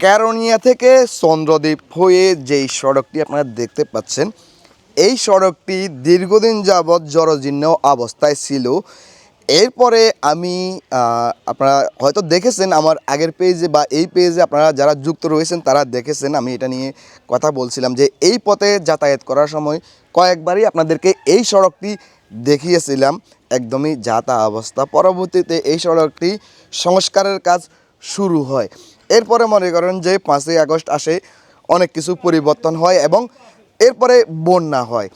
ক্যারোনিয়া থেকে চন্দ্রদ্বীপ হয়ে যেই সড়কটি আপনারা দেখতে পাচ্ছেন, এই সড়কটি দীর্ঘদিন যাবৎ জরজীর্ণ অবস্থায় ছিল। এরপরে আমি আপনারা হয়তো দেখেছেন আমার আগের পেজে বা এই পেজে আপনারা যারা যুক্ত রয়েছেন তারা দেখেছেন, আমি এটা নিয়ে কথা বলছিলাম যে এই পথে যাতায়াত করার সময় কয়েকবারই আপনাদেরকে এই সড়কটি দেখিয়েছিলাম, একদমই যাতা অবস্থা। পরবর্তীতে এই সড়কটি সংস্কারের কাজ শুরু হয়। এরপরে মনে করেন যে পাঁচই আগস্ট আসে অনেক কিছু পরিবর্তন হয় এবং এরপরে বন্যা হয়।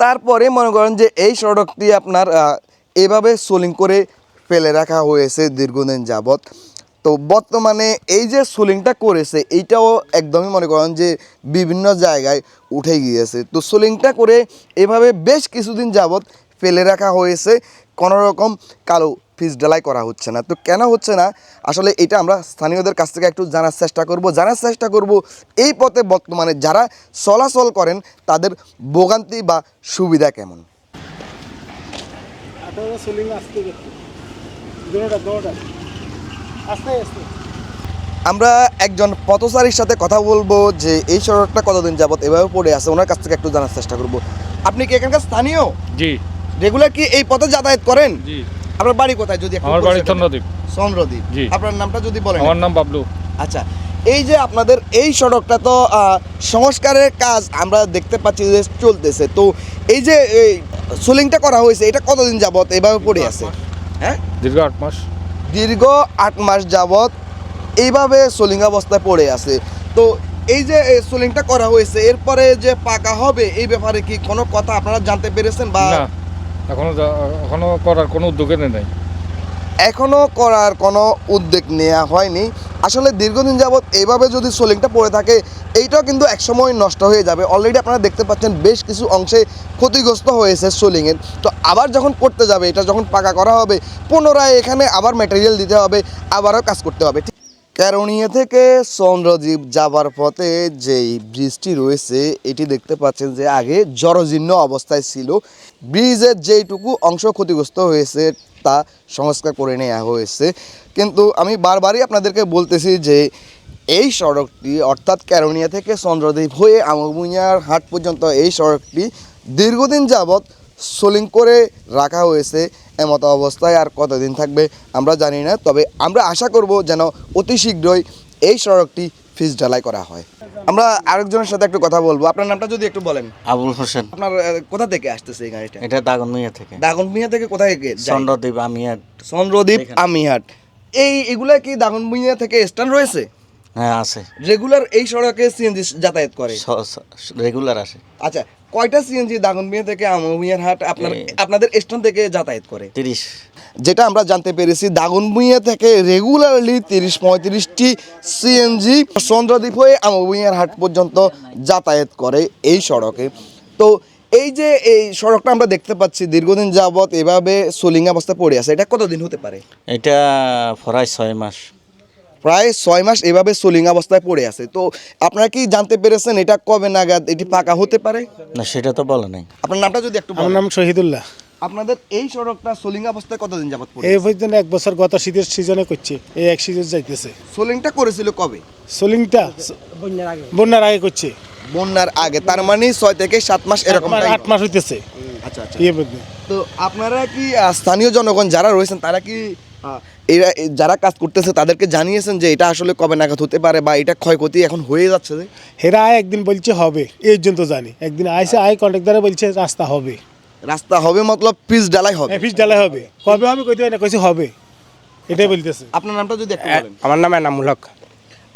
তারপরে মনে করেন যে এই সড়কটি আপনার এভাবে সোলিং করে ফেলে রাখা হয়েছে দীর্ঘদিন যাবৎ। তো বর্তমানে এই যে সোলিংটা করেছে, এইটাও একদমই মনে করেন যে বিভিন্ন জায়গায় উঠে গিয়েছে। তো সোলিংটা করে এভাবে বেশ কিছুদিন যাবৎ ফেলে রাখা হয়েছে। কোনো রকম কালো ফিস ঢালাই করা হচ্ছে না। তো কেন হচ্ছে না? আসলে এটা আমরা স্থানীয়দের কাছ থেকে একটু জানার চেষ্টা করব। জানার চেষ্টা করব এই পথে বর্তমানে যারা চলাচল করেন তাদের ভোগান্তি বা সুবিধা কেমন? আমরা একজন পথচারীর সাথে কথা বলব যে এই সড়কটা কতদিন যাবত এভাবে পড়ে আছে? ওনার কাছ থেকে একটু জানার চেষ্টা করব। আপনি কি এখানকার স্থানীয়? জি। রেগুলার কি এই পথে যাতায়াত করেন? জি। আপনার বাড়ি কোথায় যদি আমার বাড়ি? চন্দ্রদ্বীপ। চন্দ্রদ্বীপ। জি। আপনার নামটা যদি বলেন আমার নাম বাবলু। আচ্ছা এই যে আপনাদের এই সড়কটা তো সংস্কারের কাজ আমরা দেখতে পাচ্ছি যে চলতেছে। তো এই যে এই সোলিংটা করা হয়েছে এটা কতদিন যাবত এভাবে পড়ে আছে? হ্যাঁ? দীর্ঘ আট মাস। দীর্ঘ আট মাস যাবত এইভাবে সোলিং অবস্থায় পড়ে আছে। তো এই যে সোলিংটা করা হয়েছে এরপরে যে পাকা হবে এই ব্যাপারে কি কোনো কথা আপনারা জানতে পেরেছেন বা না। এখনও এখনও করার কোনো উদ্যোগে নেই। এখনও করার কোনো উদ্যোগ নেওয়া হয়নি। আসলে দীর্ঘদিন যাবৎ এইভাবে যদি সোলিংটা পড়ে থাকে, এইটাও কিন্তু একসময় নষ্ট হয়ে যাবে। অলরেডি আপনারা দেখতে পাচ্ছেন বেশ কিছু অংশে ক্ষতিগ্রস্ত হয়েছে সোলিংয়ের তো আবার যখন করতে যাবে, এটা যখন পাকা করা হবে, পুনরায় এখানে আবার ম্যাটেরিয়াল দিতে হবে, আবারও কাজ করতে হবে। ক্যারোনিয়া থেকে চন্দ্রদ্বীপ যাবার পথে যেই ব্রিজটি রয়েছে, এটি দেখতে পাচ্ছেন যে আগে জরজীর্ণ অবস্থায় ছিল। ব্রিজের যেইটুকু অংশ ক্ষতিগ্রস্ত হয়েছে, তা সংস্কার করে নেওয়া হয়েছে। কিন্তু আমি বারবারই আপনাদেরকে বলতেছি যে এই সড়কটি, অর্থাৎ ক্যারোনিয়া থেকে চন্দ্রদ্বীপ হয়ে আমগুনিয়ার হাট পর্যন্ত এই সড়কটি দীর্ঘদিন যাবৎ সোলিং করে রাখা হয়েছে। এমত অবস্থায় আর কতদিন থাকবে আমরা জানি না তবে আমরা আশা করব যেন অতি শীঘ্রই এই সড়কটি ফিস ঢালাই করা হয়। আমরা আরেকজনের সাথে একটু কথা বলব। আপনার নামটা যদি একটু বলেন। আবুল হোসেন। আপনার আহ, কোথা থেকে আসতেছে এই গাড়িটা? এটা দাগনমিয়া থেকে। দাগনভূঞা থেকে কোথায় গে- যায়? চন্দ্রদ্বীপ আমিয়া চন্দ্রদ্বীপ আমিহাট। এই এগুলা কি দাগনভূঞা থেকে স্ট্যান্ড রয়েছে? হ্যাঁ আছে। রেগুলার এই সড়কে সিএনজি যাতায়াত করে? রেগুলার আসে। আচ্ছা কয়টা সিএনজি দাগনভূঞা থেকে আমমিয়ার হাট আপনার আপনাদের স্ট্যান্ড থেকে যাতায়াত করে? তিরিশ। যেটা আমরা জানতে পেরেছি দাগনভূঞা থেকে রেগুলারলি তিরিশ পঁয়ত্রিশটি সিএনজি চন্দ্রদ্বীপ হয়ে আমভূঞার হাট পর্যন্ত যাতায়াত করে এই সড়কে। তো এই যে এই সড়কটা আমরা দেখতে পাচ্ছি দীর্ঘদিন যাবৎ এভাবে সোলিং অবস্থায় পড়ে আছে এটা কতদিন হতে পারে? এটা ফরাই ছয় মাস। প্রায় ছয় মাস এভাবে সোলিং অবস্থায় পড়ে আছে। তো আপনারা কি জানতে পেরেছেন এটা কবে নাগাদ? এটি পাকা হতে পারে? না সেটা তো বলা নাই। আপনার নামটা যদি একটু আমার নাম শহীদুল্লাহ। আপনাদের এই সড়কটা সোলিং অবস্থায় কতদিন যাবত পড়ে এই পর্যন্ত এক বছর গত শীতের সিজনে করছে। এই এক সিজন যাইতেছে। সোলিংটা করেছিল কবে? সোলিংটা বন্যার আগে। করছে। বন্যার আগে তার মানে ছয় থেকে সাত মাস এরকম আট- মাস হইতেছে। আচ্ছা আচ্ছা। তো আপনারা কি স্থানীয় জনগণ যারা রয়েছেন তারা কি এরা যারা কাজ করতেছে তাদেরকে জানিয়েছেন যে এটা আসলে কবে নাগাদ হতে পারে বা এটা ক্ষয়ক্ষতি এখন হয়ে যাচ্ছে যে? হেরা আয় একদিন বলছে হবে এই জন্য তো জানি। একদিন আইসে আয় কন্ট্রাক্টারে বলছে রাস্তা হবে। রাস্তা হবে মতলব পিচ ডালাই হবে। অফিস ডালাই হবে। কবে হবে কইতে হয় না কইছে হবে। এটাই বলতেছে। আপনার নামটা যদি একটু বলেন। আমার নাম এনামুল হক।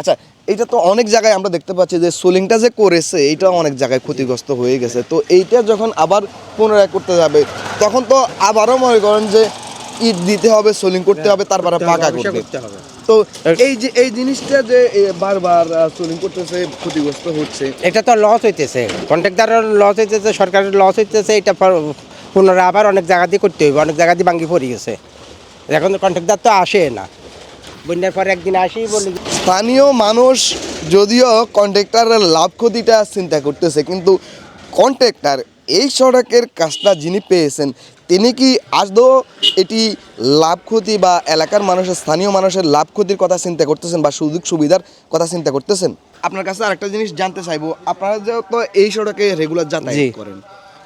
আচ্ছা এটা তো অনেক জায়গায় আমরা দেখতে পাচ্ছি যে সোলিংটা যে করেছে এটা অনেক জায়গায় ক্ষতিগ্রস্ত হয়ে গেছে। তো এইটা যখন আবার পুনরায় করতে যাবে তখন তো আবারও মনে করেন যে ইট দিতে হবে সোলিং করতে হবে তারপরে পাকা করতে। হবে। তো এই যে এই জিনিসটা যে বারবার সোলিং করতেছে ক্ষতিগ্রস্ত হচ্ছে। এটা তো লস হইতেছে। কন্ট্রাক্টারের লস হইতেছে সরকারের লস হইতেছে এটা পুনরায় আবার অনেক জায়গা দিয়ে করতে হইবে অনেক জায়গা দিয়ে ভাঙ্গি পড়ে গেছে। এখন কন্ট্রাক্টার তো আসে না। বন্যার পরে একদিন আসি বলি স্থানীয় মানুষ যদিও কন্ট্রাক্টরের লাভ ক্ষতিটা চিন্তা করতেছে কিন্তু কন্ট্রাক্টর এই সড়কের কাজটা যিনি পেয়েছেন তিনি কি আজও এটি লাভ ক্ষতি বা এলাকার মানুষের স্থানীয় মানুষের লাভ ক্ষতির কথা চিন্তা করতেছেন বা সুযোগ সুবিধার কথা চিন্তা করতেছেন? আপনার কাছে আরেকটা জিনিস জানতে চাইব আপনারা যে তো এই সড়কে রেগুলার যাতায়াত করেন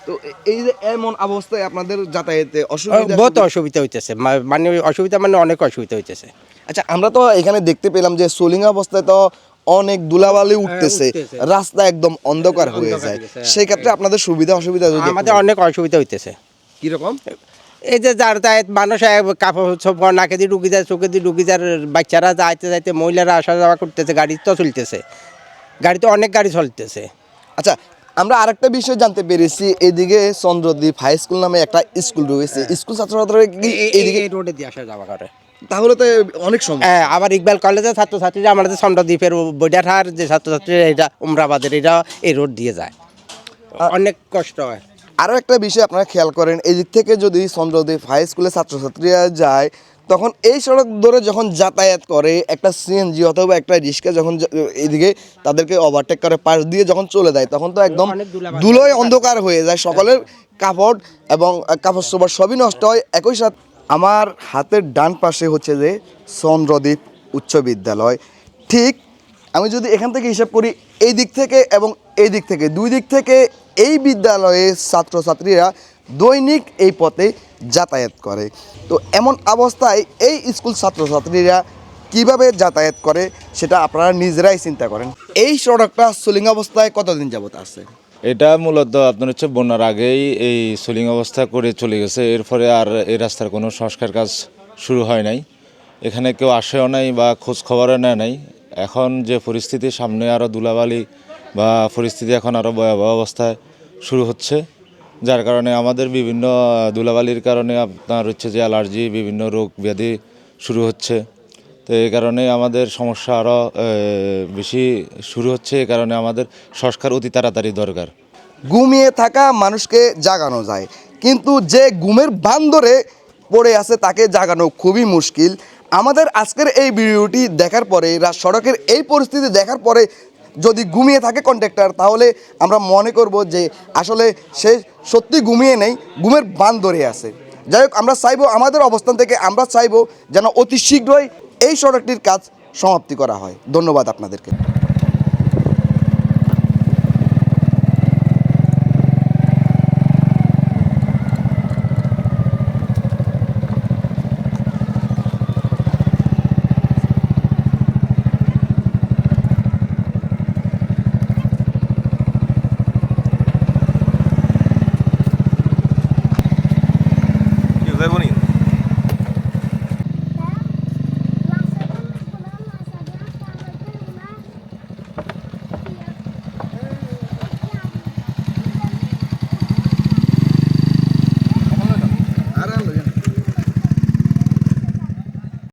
তো এই যে এমন অবস্থায় আপনাদের যাতায়াতে অসুবিধা বহুত অসুবিধা হইতেছে মানে অসুবিধা মানে অনেক অসুবিধা হইতেছে। আচ্ছা আমরা তো এখানে দেখতে পেলাম যে সোলিং অবস্থায় তো অনেক ধুলাবালি উঠতেছে উঠতেছে। রাস্তা একদম অন্ধকার হয়ে যায়। সেই ক্ষেত্রে আপনাদের সুবিধা অসুবিধা যদি আমাদের অনেক অসুবিধা হইতেছে। কীরকম? এই যে যার যাতায়াত মানুষ কাপড় চোপড় নাকে দিয়ে ঢুকি যায় চোখে দিয়ে ঢুকি যায় বাচ্চারা যাইতে যাইতে মহিলারা আসা যাওয়া করতেছে গাড়ি তো চলতেছে। গাড়িতে অনেক গাড়ি চলতেছে। আচ্ছা আমরা আরেকটা বিষয় জানতে পেরেছি এদিকে চন্দ্রদ্বীপ হাই স্কুল নামে একটা স্কুল রয়েছে। স্কুল ছাত্রছাত্রীরা কি এদিকে এই রোডে দিয়ে আসা যাওয়া করে। তাহলে তো অনেক সময় হ্যাঁ আবার ইকবাল কলেজের ছাত্রছাত্রীরা আমাদের চন্দ্রদ্বীপের বৈডাঠার যে ছাত্রছাত্রীরা এটা উমরাবাদের এটা এই রোড দিয়ে যায়। অনেক কষ্ট হয়। আরও একটা বিষয় আপনারা খেয়াল করেন এদিক থেকে যদি চন্দ্রদ্বীপ হাই স্কুলের ছাত্রছাত্রীরা যায় তখন এই সড়ক ধরে যখন যাতায়াত করে একটা সিএনজি অথবা একটা রিক্সা যখন এদিকে তাদেরকে ওভারটেক করে পাশ দিয়ে যখন চলে যায় তখন তো একদম। ধুলোয় অন্ধকার হয়ে যায়। সকলের কাপড় এবং কাপড় চোপড় সবই নষ্ট হয় একই সাথে আমার হাতের ডান পাশে হচ্ছে যে চন্দ্রদ্বীপ উচ্চ বিদ্যালয়। ঠিক আমি যদি এখান থেকে হিসাব করি এই দিক থেকে এবং এই দিক থেকে, দুই দিক থেকে এই বিদ্যালয়ের ছাত্রছাত্রীরা দৈনিক এই পথে যাতায়াত করে। তো এমন অবস্থায় এই স্কুল ছাত্রছাত্রীরা কীভাবে যাতায়াত করে সেটা আপনারা নিজেরাই চিন্তা করেন। এই সড়কটা সুলিং অবস্থায় কতদিন যাবত আছে? এটা মূলত আপনার হচ্ছে বন্যার আগেই এই সোলিং অবস্থা করে চলে গেছে। এরপরে আর এই রাস্তার কোনো সংস্কার কাজ শুরু হয় নাই। এখানে কেউ আসেও নাই বা খোঁজ খবরও নেয় নাই। এখন যে পরিস্থিতি, সামনে আরও দুলাবালি বা পরিস্থিতি এখন আরও ভয়াবহ অবস্থায় শুরু হচ্ছে। যার কারণে আমাদের বিভিন্ন দুলাবালির কারণে আপনার হচ্ছে যে অ্যালার্জি, বিভিন্ন রোগ ব্যাধি শুরু হচ্ছে। তো এই কারণে আমাদের সমস্যা আরও বেশি শুরু হচ্ছে। এই কারণে আমাদের সংস্কার অতি তাড়াতাড়ি দরকার। ঘুমিয়ে থাকা মানুষকে জাগানো যায়। কিন্তু যে ঘুমের বান্দরে পড়ে আছে তাকে জাগানো খুবই মুশকিল। আমাদের আজকের এই ভিডিওটি দেখার পরে সড়কের এই পরিস্থিতি দেখার পরে যদি ঘুমিয়ে থাকে কন্ট্রাক্টর তাহলে আমরা মনে করব যে আসলে সে সত্যি ঘুমিয়ে নেই, ঘুমের বান ধরে আছে। যাই হোক, আমরা চাইব আমাদের অবস্থান থেকে আমরা চাইব যেন অতি শীঘ্রই এই সড়কটির কাজ সমাপ্তি করা হয়। ধন্যবাদ আপনাদেরকে।